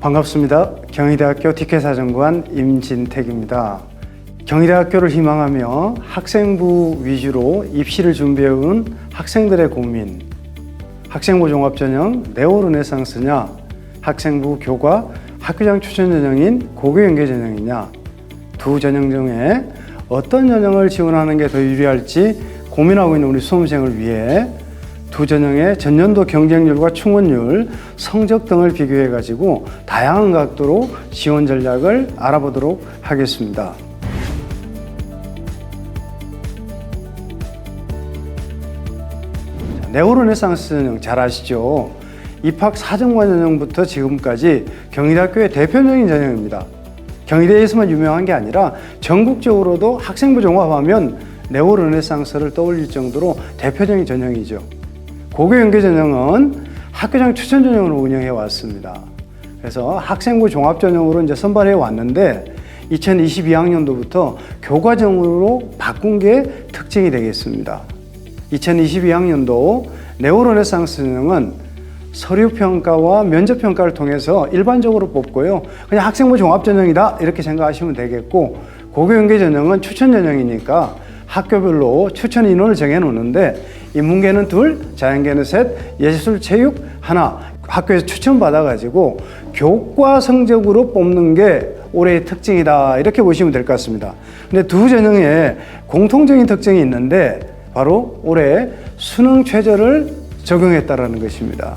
반갑습니다. 경희대학교 티켓사정관 임진택입니다. 경희대학교를 희망하며 학생부 위주로 입시를 준비해온 학생들의 고민. 학생부 종합전형 네오르네상스냐, 학생부 교과 학교장 추천 전형인 고교 연계 전형이냐, 두 전형 중에 어떤 전형을 지원하는 게 더 유리할지 고민하고 있는 우리 수험생을 위해 두 전형의 전년도 경쟁률과 충원율, 성적 등을 비교해 가지고 다양한 각도로 지원 전략을 알아보도록 하겠습니다. 네오르네상스 전형 잘 아시죠? 입학 사정관 전형부터 지금까지 경희대학교의 대표적인 전형입니다. 경희대에서만 유명한 게 아니라 전국적으로도 학생부 종합하면 네오르네상스를 떠올릴 정도로 대표적인 전형이죠. 고교 연계 전형은 학교장 추천 전형으로 운영해 왔습니다. 그래서 학생부 종합 전형으로 이제 선발해 왔는데 2022학년도부터 교과정으로 바꾼 게 특징이 되겠습니다. 2022학년도 네오르네상스 전형은 서류 평가와 면접 평가를 통해서 일반적으로 뽑고요. 그냥 학생부 종합 전형이다 이렇게 생각하시면 되겠고 고교 연계 전형은 추천 전형이니까 학교별로 추천 인원을 정해 놓는데 인문계는 둘, 자연계는 셋, 예술, 체육 하나 학교에서 추천 받아 가지고 교과 성적으로 뽑는 게 올해의 특징이다 이렇게 보시면 될 것 같습니다. 근데 두 전형에 공통적인 특징이 있는데 바로 올해 수능 최저를 적용했다라는 것입니다.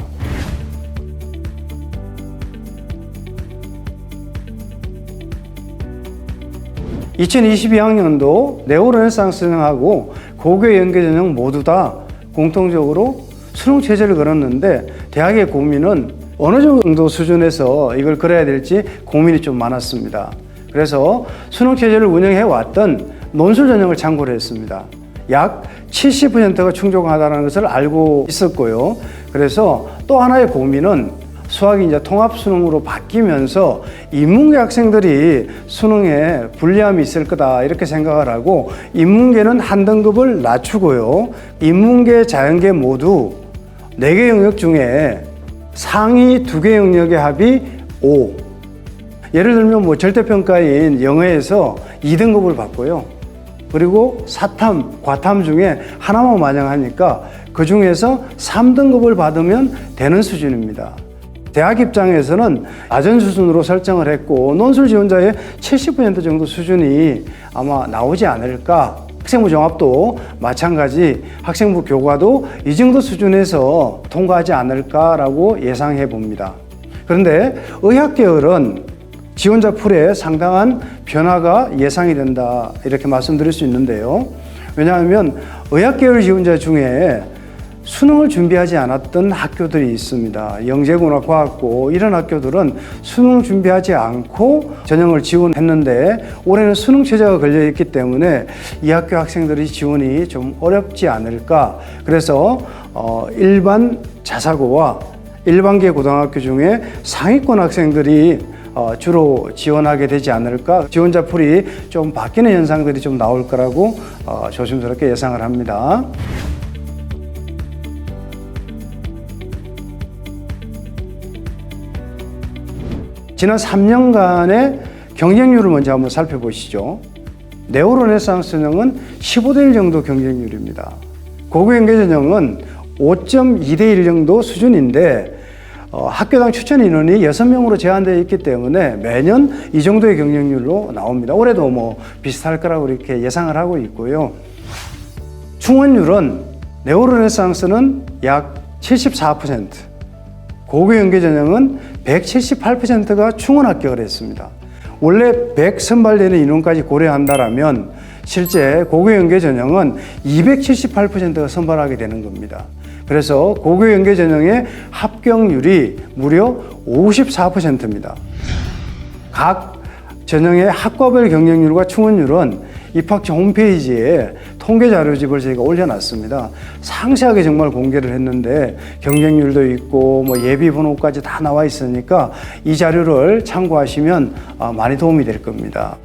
2022학년도 네오르네상스 전형하고 고교 연계 전형 모두 다 공통적으로 수능 체제를 걸었는데 대학의 고민은 어느 정도 수준에서 이걸 걸어야 될지 고민이 좀 많았습니다. 그래서 수능 체제를 운영해 왔던 논술 전형을 참고를 했습니다. 약 70%가 충족하다는 것을 알고 있었고요. 그래서 또 하나의 고민은 수학이 이제 통합 수능으로 바뀌면서 인문계 학생들이 수능에 불리함이 있을 거다 이렇게 생각을 하고 인문계는 한 등급을 낮추고요. 인문계, 자연계 모두 네 개 영역 중에 상위 두 개 영역의 합이 5. 예를 들면 뭐 절대평가인 영어에서 2등급을 받고요. 그리고 사탐, 과탐 중에 하나만 마냥 하니까 그 중에서 3등급을 받으면 되는 수준입니다. 대학 입장에서는 낮은 수준으로 설정을 했고 논술 지원자의 70% 정도 수준이 아마 나오지 않을까. 학생부 종합도 마찬가지 학생부 교과도 이 정도 수준에서 통과하지 않을까라고 예상해 봅니다. 그런데 의학 계열은 지원자 풀에 상당한 변화가 예상이 된다 이렇게 말씀드릴 수 있는데요. 왜냐하면 의학 계열 지원자 중에 수능을 준비하지 않았던 학교들이 있습니다. 영재문화과학고 이런 학교들은 수능 준비하지 않고 전형을 지원했는데 올해는 수능 체제가 걸려 있기 때문에 이 학교 학생들이 지원이 좀 어렵지 않을까. 그래서 어, 일반 자사고와 일반계 고등학교 중에 상위권 학생들이 어, 주로 지원하게 되지 않을까 지원자 풀이 좀 바뀌는 현상들이 좀 나올 거라고 어, 조심스럽게 예상을 합니다. 지난 3년간의 경쟁률을 먼저 한번 살펴보시죠. 네오르네상스 전형은 15대 1 정도 경쟁률입니다. 고교연계 전형은 5.2대 1 정도 수준인데 어, 학교당 추천 인원이 6명으로 제한되어 있기 때문에 매년 이 정도의 경쟁률로 나옵니다. 올해도 뭐 비슷할 거라고 이렇게 예상을 하고 있고요. 충원율은 네오르네상스는 약 74%, 고교 연계 전형은 178%가 충원 합격을 했습니다. 원래 100 선발되는 인원까지 고려한다라면 실제 고교 연계 전형은 278%가 선발하게 되는 겁니다. 그래서 고교 연계 전형의 합격률이 무려 54%입니다. 각 전형의 학과별 경쟁률과 충원률은 입학처 홈페이지에 통계 자료집을 저희가 올려놨습니다. 상세하게 정말 공개를 했는데 경쟁률도 있고 뭐 예비 번호까지 다 나와 있으니까 이 자료를 참고하시면 아, 많이 도움이 될 겁니다.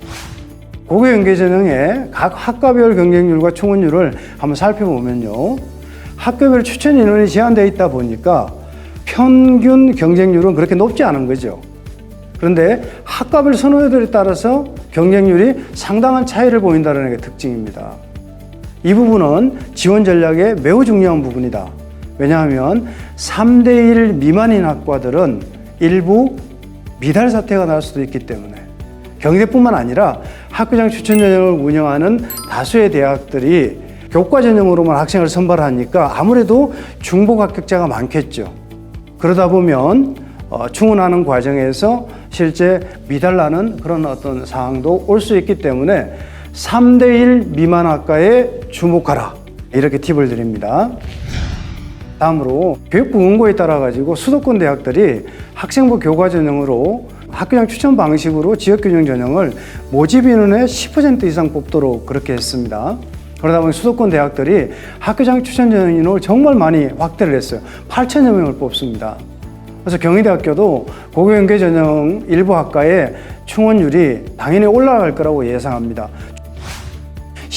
고교 연계 전형의 각 학과별 경쟁률과 충원률을 한번 살펴보면요. 학교별 추천 인원이 제한되어 있다 보니까 평균 경쟁률은 그렇게 높지 않은 거죠. 그런데 학과별 선호도에 따라서 경쟁률이 상당한 차이를 보인다는 게 특징입니다. 이 부분은 지원 전략에 매우 중요한 부분이다. 왜냐하면 3대1 미만인 학과들은 일부 미달 사태가 날 수도 있기 때문에 경대뿐만 아니라 학교장 추천 전형을 운영하는 다수의 대학들이 교과 전형으로만 학생을 선발하니까 아무래도 중복 합격자가 많겠죠. 그러다 보면 어, 충원하는 과정에서 실제 미달나는 그런 어떤 상황도 올 수 있기 때문에 3대1 미만 학과에 주목하라. 이렇게 팁을 드립니다. 다음으로 교육부 원고에 따라 가지고 수도권 대학들이 학생부 교과 전형으로 학교장 추천 방식으로 지역 균형 전형을 모집 인원의 10% 이상 뽑도록 그렇게 했습니다. 그러다 보니 수도권 대학들이 학교장 추천 전형 인원을 정말 많이 확대를 했어요. 8천여 명을 뽑습니다. 그래서 경희대학교도 고교연계 전형 일부 학과의 충원율이 당연히 올라갈 거라고 예상합니다.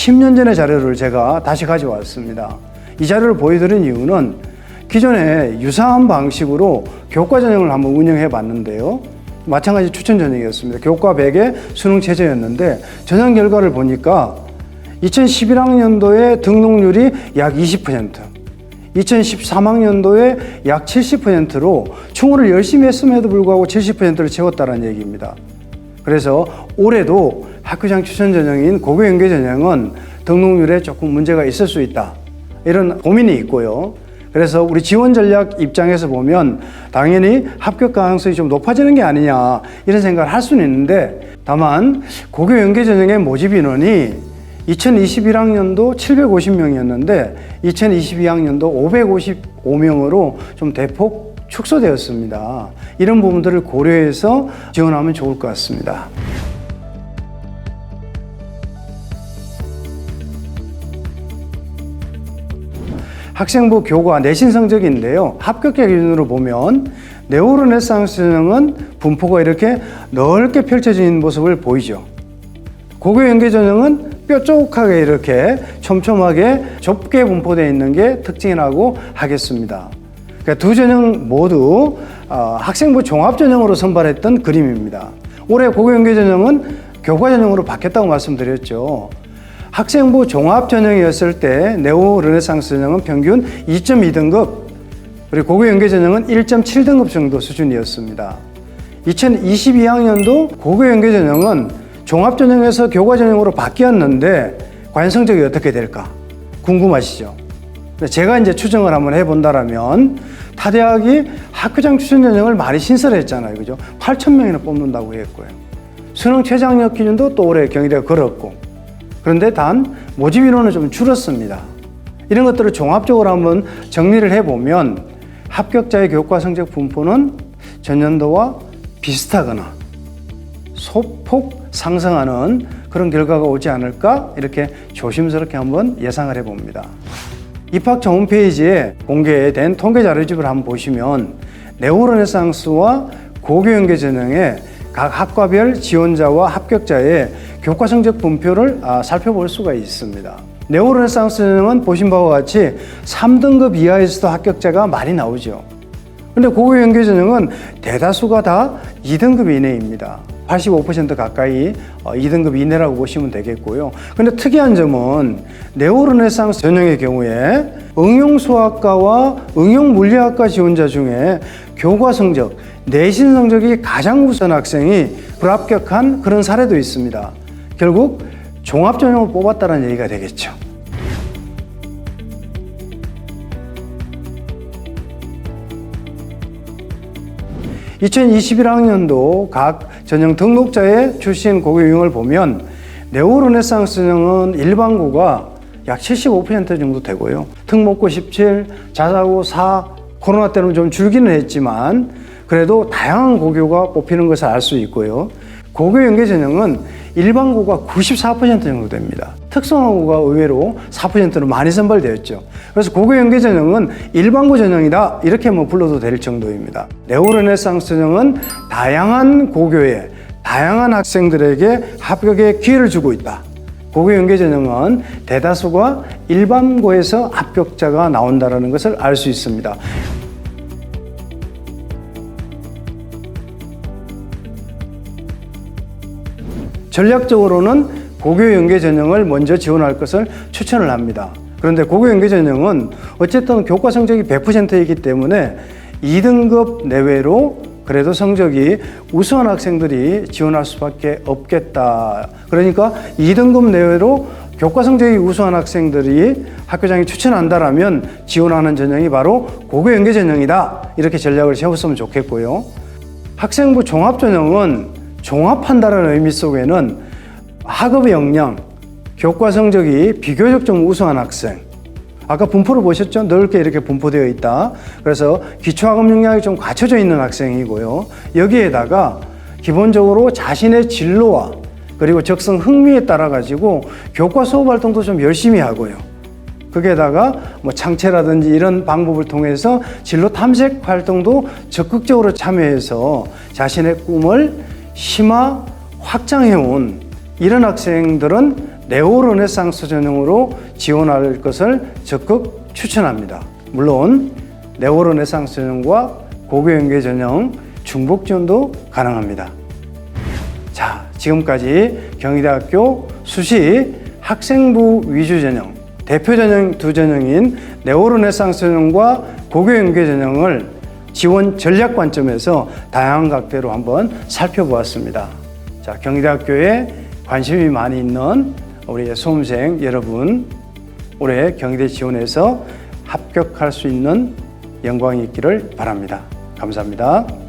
10년 전의 자료를 제가 다시 가져왔습니다. 이 자료를 보여드린 이유는 기존에 유사한 방식으로 교과 전형을 한번 운영해 봤는데요. 마찬가지 추천 전형이었습니다. 교과 100의 수능 체제였는데 전형 결과를 보니까 2011학년도에 등록률이 약 20%, 2013학년도에 약 70%로 충원을 열심히 했음에도 불구하고 70%를 채웠다는 얘기입니다. 그래서 올해도 학교장 추천 전형인 고교 연계 전형은 등록률에 조금 문제가 있을 수 있다. 이런 고민이 있고요. 그래서 우리 지원 전략 입장에서 보면 당연히 합격 가능성이 좀 높아지는 게 아니냐 이런 생각을 할 수는 있는데 다만 고교 연계 전형의 모집 인원이 2021학년도 750명이었는데 2022학년도 555명으로 좀 대폭 축소되었습니다. 이런 부분들을 고려해서 지원하면 좋을 것 같습니다. 학생부 교과 내신 성적인데요. 합격자 기준으로 보면 네오르네상스 전형은 분포가 이렇게 넓게 펼쳐진 모습을 보이죠. 고교 연계 전형은 뾰족하게 이렇게 촘촘하게 좁게 분포되어 있는 게 특징이라고 하겠습니다. 그러니까 두 전형 모두 어, 학생부 종합 전형으로 선발했던 그림입니다. 올해 고교 연계 전형은 교과 전형으로 바뀌었다고 말씀드렸죠. 학생부 종합 전형이었을 때 네오 르네상스 전형은 평균 2.2등급 그리고 고교 연계 전형은 1.7등급 정도 수준이었습니다. 2022학년도 고교 연계 전형은 종합 전형에서 교과 전형으로 바뀌었는데 과연 성적이 어떻게 될까 궁금하시죠? 제가 이제 추정을 한번 해본다라면 타 대학이 학교장 추천 전형을 많이 신설했잖아요, 그죠? 8천 명이나 뽑는다고 했고요. 수능 최장력 기준도 또 올해 경희대가 걸었고 그런데 단 모집 인원은 좀 줄었습니다. 이런 것들을 종합적으로 한번 정리를 해보면 합격자의 교과 성적 분포는 전년도와 비슷하거나 소폭 상승하는 그런 결과가 오지 않을까 이렇게 조심스럽게 한번 예상을 해봅니다. 입학처 홈페이지에 공개된 통계 자료집을 한번 보시면 네오르네상스와 고교연계 전형의 각 학과별 지원자와 합격자의 교과 성적 분표를 아, 살펴볼 수가 있습니다. 네오르네상스 전형은 보신 바와 같이 3등급 이하에서도 합격자가 많이 나오죠. 근데 고교 연계 전형은 대다수가 다 2등급 이내입니다. 85% 가까이 2등급 이내라고 보시면 되겠고요. 근데 특이한 점은 네오르네상스 전형의 경우에 응용 수학과와 응용 물리학과 지원자 중에 교과 성적, 내신 성적이 가장 우선 학생이 불합격한 그런 사례도 있습니다. 결국 종합 전형을 뽑았다는 얘기가 되겠죠. (2021학년도) 각 전형 등록자의 출신 고교 유형을 보면 네오르네상스 전형은 일반고가 약 75% 정도 되고요. 특목고 17, 자사고 4, 코로나 때는 좀 줄기는 했지만 그래도 다양한 고교가 뽑히는 것을 알 수 있고요. 고교 연계 전형은 일반고가 94% 정도 됩니다. 특성화고가 의외로 4%로 많이 선발되었죠. 그래서 고교 연계 전형은 일반고 전형이다 이렇게 뭐 불러도 될 정도입니다. 네오르네상스 전형은 다양한 고교에 다양한 학생들에게 합격의 기회를 주고 있다. 고교 연계 전형은 대다수가 일반고에서 합격자가 나온다는 것을 알 수 있습니다. 전략적으로는 고교 연계 전형을 먼저 지원할 것을 추천을 합니다. 그런데 고교 연계 전형은 어쨌든 교과 성적이 100%이기 때문에 2등급 내외로 그래도 성적이 우수한 학생들이 지원할 수밖에 없겠다. 그러니까 2등급 내외로 교과 성적이 우수한 학생들이 학교장이 추천한다라면 지원하는 전형이 바로 고교 연계 전형이다. 이렇게 전략을 세웠으면 좋겠고요. 학생부 종합 전형은 종합한다는 의미 속에는 학업의 역량, 교과 성적이 비교적 좀 우수한 학생. 아까 분포를 보셨죠? 넓게 이렇게 분포되어 있다. 그래서 기초학업 역량이 좀 갖춰져 있는 학생이고요. 여기에다가 기본적으로 자신의 진로와 그리고 적성 흥미에 따라 가지고 교과 수업 활동도 좀 열심히 하고요. 거기에다가 뭐 창체라든지 이런 방법을 통해서 진로 탐색 활동도 적극적으로 참여해서 자신의 꿈을 심화 확장해온 이런 학생들은 네오르네상스 전형으로 지원할 것을 적극 추천합니다. 물론 네오르네상스 전형과 고교연계 전형 중복 지원도 가능합니다. 자, 지금까지 경희대학교 수시 학생부 위주 전형, 대표 전형 두 전형인 네오르네상스 전형과 고교연계 전형을 지원 전략 관점에서 다양한 각도로 한번 살펴보았습니다. 자, 경희대학교에 관심이 많이 있는 우리 수험생 여러분, 올해 경희대 지원해서 합격할 수 있는 영광이 있기를 바랍니다. 감사합니다.